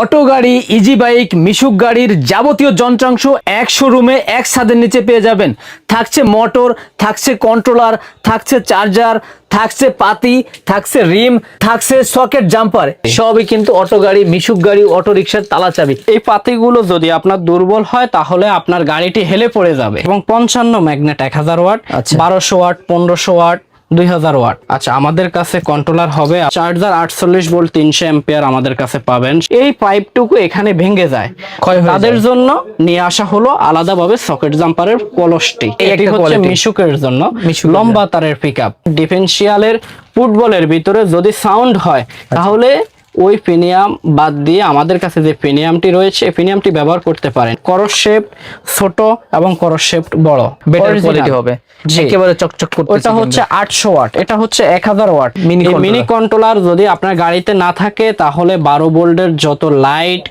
Auto গাড়ি easy bike মিশুক গাড়ির যাবতীয় যন্ত্রাংশ এক শোরুমে এক ছাদের নিচে পেয়ে যাবেন। থাকছে মোটর থাকছে কন্ট্রোলার থাকছে চার্জার থাকছে পাতি থাকছে রিম থাকছে সকেট জাম্পার সবই কিন্তু অটো গাড়ি মিশুক গাড়ি অটো রিক্সার তালা চাবি। এই পাতিগুলো যদি আপনার দুর্বল হয় তাহলে আপনার গাড়িটি হেলে পড়ে যাবে। এবং পঞ্চান্ন ম্যাগনেট এক হাজার ওয়াট আচ্ছা। বারোশো ওয়াট পনেরোশো ওয়াট দুই হাজার ওয়াট। আচ্ছা আমাদের কাছে কন্ট্রোলার হবে চার্জার আটচল্লিশ ভোল্ট তিনশো এম্পিয়ার আমাদের কাছে পাবেন। এই পাইপটুকু এখানে ভেঙে যায়। তাদের জন্য নিয়ে আসা হলো আলাদাভাবে সকেট জাম্পারের কলসটি এটি হচ্ছে মিশুকের জন্য লম্বা তারের পিক আপ ডিফেন্সিয়ালের ফুটবলের ভিতরে যদি সাউন্ড হয় আচ্ছা। তাহলে ওই ফিনিয়াম বাদ দিয়ে আমাদের কাছে যে ফিনিয়ামটি রয়েছে এই ফিনিয়ামটি ব্যবহার করতে পারেন। করস শেপ ছোট এবং করস শেপ বড়। বেটার কোয়ালিটি হবে। একেবারে চকচক করতে ওটা হচ্ছে আটশো ওয়াট। এটা হচ্ছে এক হাজার ওয়াট। Mini এই controller। মিনি কন্ট্রোলার যদি আপনার গাড়িতে না থাকে তাহলে 12 ভোল্টের যত লাইট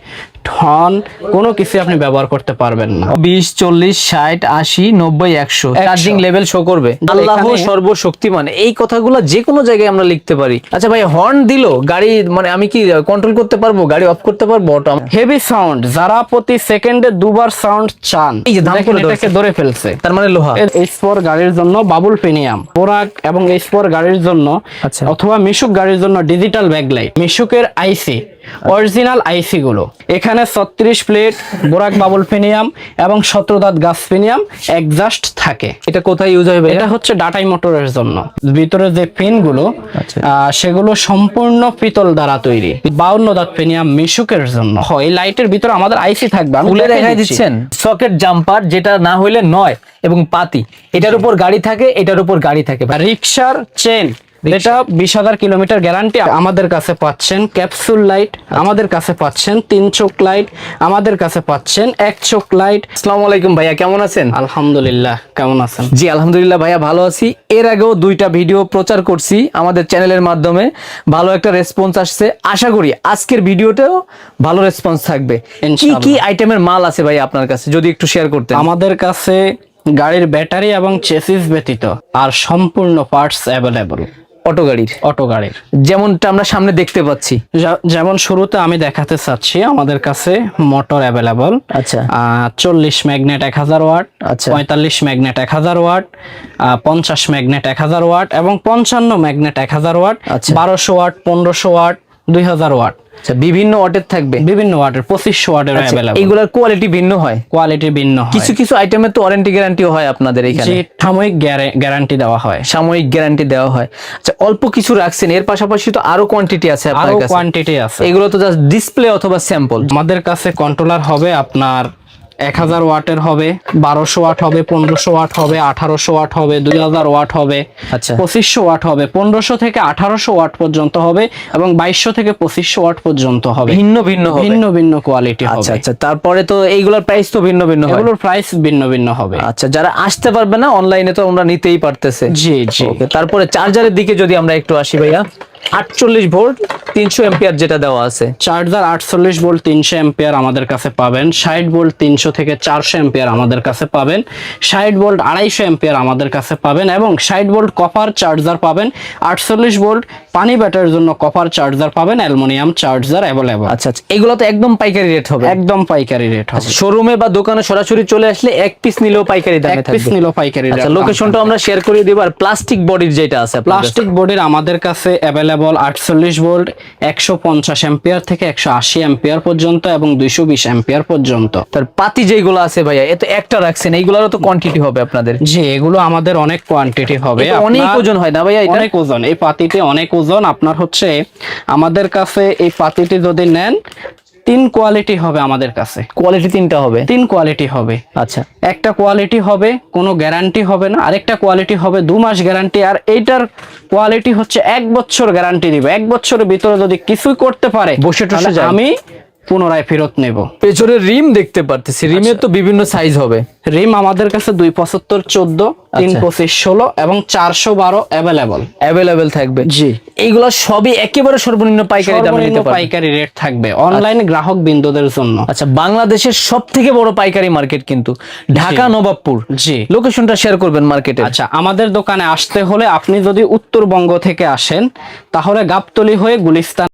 ঠন কোনো কিছু আপনি ব্যবহার করতে পারবেন না। বিশ চল্লিশ ষাট আশি নব্বই একশো। চার্জিং লেভেল শো করবে। আল্লাহ সর্বশক্তিমান। এই কথাগুলো যে কোনো জায়গায় আমরা লিখতে পারি। আচ্ছা ভাই হর্ন দিল গাড়ি মানে আমি কি কন্ট্রোল করতে পারব? গাড়ি অফ করতে পারব? অটো হেভি সাউন্ড যারা প্রতি সেকেন্ডে দুবার সাউন্ড চান এই যে দাম করে এটাকে ধরে ফেলছে। তার মানে লোহা। এইচ ফোর গাড়ির জন্য বাবুল ফিনিয়াম পোরাক এবং এইচ ফোর গাড়ির জন্য আচ্ছা। অথবা মিশুক গাড়ির জন্য ডিজিটাল ব্যাকলাইট মিশুকের আইসি অরিজিনাল আইসি গুলো। এখানে ছত্রিশ প্লেট বোরাক বাবুল ফিনিয়াম এবং সতেরো গাছ ফিনিয়াম একজাস্ট থাকে। এটা কোথায় ইউজ হবে এটা হচ্ছে ডাটাই মোটরের জন্য। ভিতরে যে পিনগুলো আচ্ছা। সেগুলো সম্পূর্ণ পিতল দ্বারা তৈরি। বাউন্ন দাঁত ফিনিয়াম মিশুকের জন্য। হয় এই লাইটের ভিতরে আমাদের আইসি থাকবে। খুলে দেখাই দিচ্ছেন। সকেট জাম্পার যেটা না হইলে নয় এবং পাতি। এটার উপর গাড়ি থাকে এটার উপর গাড়ি থাকে রিক্সার চেন এটা বিশ হাজার কিলোমিটার গ্যারান্টি আমাদের কাছে পাচ্ছেন। ক্যাপসুল লাইট আমাদের কাছে পাচ্ছেন। তিন চোখ লাইট আমাদের কাছে পাচ্ছেন। এক চোখ লাইট। আসসালামু আলাইকুম ভাইয়া কেমন আছেন? আলহামদুলিল্লাহ কেমন আছেন? জি আলহামদুলিল্লাহ ভাইয়া ভালো আছি। এর আগেও দুইটা ভিডিও প্রচার করছি আমাদের চ্যানেলের মাধ্যমে। ভালো একটা রেসপন্স আসছে। আশা করি আজকের ভিডিওতেও ভালো রেসপন্স থাকবে। কি কি আইটেমের মাল আছে ভাই আপনার কাছে? যদি একটু শেয়ার করতে আমাদের কাছে গাড়ির ব্যাটারি এবং চেসিস ব্যতীত আর সম্পূর্ণ পার্টস অ্যাভেলেবল। অটো গাড়ির। অটো গাড়ির। যেমনটা আমরা সামনে দেখতে পাচ্ছি। যেমন শুরুতে আমি দেখাতে চাচ্ছি আমাদের কাছে মোটর অ্যাভেলেবল। আচ্ছা। চল্লিশ ম্যাগনেট এক হাজার ওয়াট আচ্ছা। পঁয়তাল্লিশ ম্যাগনেট এক হাজার ওয়াট পঞ্চাশ ম্যাগনেট এক হাজার ওয়াট এবং পঞ্চান্ন ম্যাগনেট এক হাজার ওয়াট আচ্ছা। বারোশো ওয়াট পনেরোশো ওয়াট দুই হাজার ওয়াট। আচ্ছা বিভিন্ন ওয়াটের থাকবে? বিভিন্ন ওয়াটের পঁচিশশো ওয়াটের অ্যাভেলেবল এইগুলার কোয়ালিটি ভিন্ন হয়? কোয়ালিটি ভিন্ন হয়। কিছু কিছু আইটেমের তো ওয়ারেন্টি গ্যারান্টিও হয় আপনাদের এখানে। সাময়িক গ্যারান্টি দেওয়া হয়। সাময়িক গ্যারান্টি দেওয়া হয়। আচ্ছা অল্প কিছু রাখছেন এর পাশাপাশি তো আরও কোয়ান্টিটি আছে আপনার আরও কাছে। কোয়ান্টিটি আছে। এগুলো তো জাস্ট ডিসপ্লে অথবা স্যাম্পল আমাদের কাছে কন্ট্রোলার হবে আপনার এক হাজার ওয়াটের হবে বারোশো ওয়াট হবে পনেরোশো ওয়াট হবে আঠারোশো ওয়াট হবে দুই হাজার ওয়াট হবে আচ্ছা। পঁচিশশো ওয়াট হবে পনেরোশো থেকে আঠারোশো ওয়াট পর্যন্ত হবে এবং বাইশশো থেকে পঁচিশশো ওয়াট পর্যন্ত হবে। ভিন্ন ভিন্ন ভিন্ন ভিন্ন কোয়ালিটি আচ্ছা হবে। আচ্ছা তারপরে তো এইগুলোর প্রাইস তো ভিন্ন ভিন্ন এগুলোর প্রাইস ভিন্ন ভিন্ন হবে। আচ্ছা যারা আসতে পারবে না অনলাইনে তো আমরা নিতেই পারতেছে। জি জি। তারপরে চার্জারের দিকে যদি আমরা একটু আসি ভাইয়া। আটচল্লিশ ভোল্ট তিনশো এম্পিয়ার যেটা দেওয়া আছে। চার্জার আটচল্লিশ ভোল্ট তিনশো এম্পিয়ার আমাদের কাছে পাবেন। ষাট ভোল্ট তিনশো থেকে চারশো এম্পিয়ার আমাদের কাছে পাবেন। ষাট ভোল্ট আড়াইশো এম্পিয়ার আমাদের কাছে পাবেন এবং ষাট ভোল্ট কপার চার্জার পাবেন। আটচল্লিশ ভোল্ট পানি ব্যাটারির জন্য কপার চার্জার পাবেন অ্যালুমিনিয়াম চার্জার অ্যাভেলেবল আচ্ছা আচ্ছা এগুলো তো একদম পাইকারি রেট হবে। একদম পাইকারি রেট হবে। শোরুমে বা দোকানে সরাসরি চলে আসলে এক পিস নিলেও পাইকারি দামে এক পিস থাকবে নিল পাইকারি আচ্ছা লোকেশনটা আমরা শেয়ার করে দিব। আর প্লাস্টিক বডির যেটা আছে প্লাস্টিক বডির আমাদের কাছে অ্যাভেলেবল আটচল্লিশ ভোল্ট একশো পঞ্চাশ এম্পিয়ার থেকে একশো আশি এম্পিয়ার পর্যন্ত এবং দুইশো বিশ এম্পিয়ার পর্যন্ত। তার পাতি যেগুলো আছে ভাইয়া এত একটা রাখছেন এইগুলোরও তো কোয়ান্টিটি হবে আপনাদের। জি এগুলো আমাদের অনেক কোয়ান্টিটি হবে। অনেক ওজন হয় না ভাইয়া এটা? অনেক ওজন। এই পাতিটি অনেক ওজন। আপনার হচ্ছে আমাদের কাছে এই পাতিটি যদি নেন তিন কোয়ালিটি হবে আমাদের কাছে। কোয়ালিটি তিনটা হবে? তিন কোয়ালিটি হবে। আচ্ছা। একটা কোয়ালিটি হবে কোনো গ্যারান্টি হবে না। আরেকটা কোয়ালিটি হবে দু মাস গ্যারান্টি আর এইটার কোয়ালিটি হচ্ছে এক বছর গ্যারান্টি দিবে। এক বছরের ভিতরে যদি কিছুই করতে পারে বসে। আমি পুনরায় ফেরত নেব। পেছনের রিম দেখতে পারতেছি। রিমের তো বিভিন্ন সাইজ হবে। রিম আমাদের কাছে দুই পঁচাত্তর চোদ্দ তিন আচ্ছা। পঁচিশ ষোলো এবং চারশো বারো অ্যাভেলেবল অ্যাভেলেবেল থাকবে। জি। এইগুলো সবই একেবারে সর্বনিম্ন পাইকারি দামে নিতে পারবে। পাইকারি রেট থাকবে অনলাইন গ্রাহক বিন্দুদের জন্য। আচ্ছা বাংলাদেশের সব থেকে বড় পাইকারি মার্কেট কিন্তু ঢাকা নবাবপুর। জি। লোকেশনটা শেয়ার করবেন মার্কেটে আচ্ছা আমাদের দোকানে আসতে হলে আপনি যদি উত্তরবঙ্গ থেকে আসেন তাহলে গাবতলি হয়ে গুলিস্তান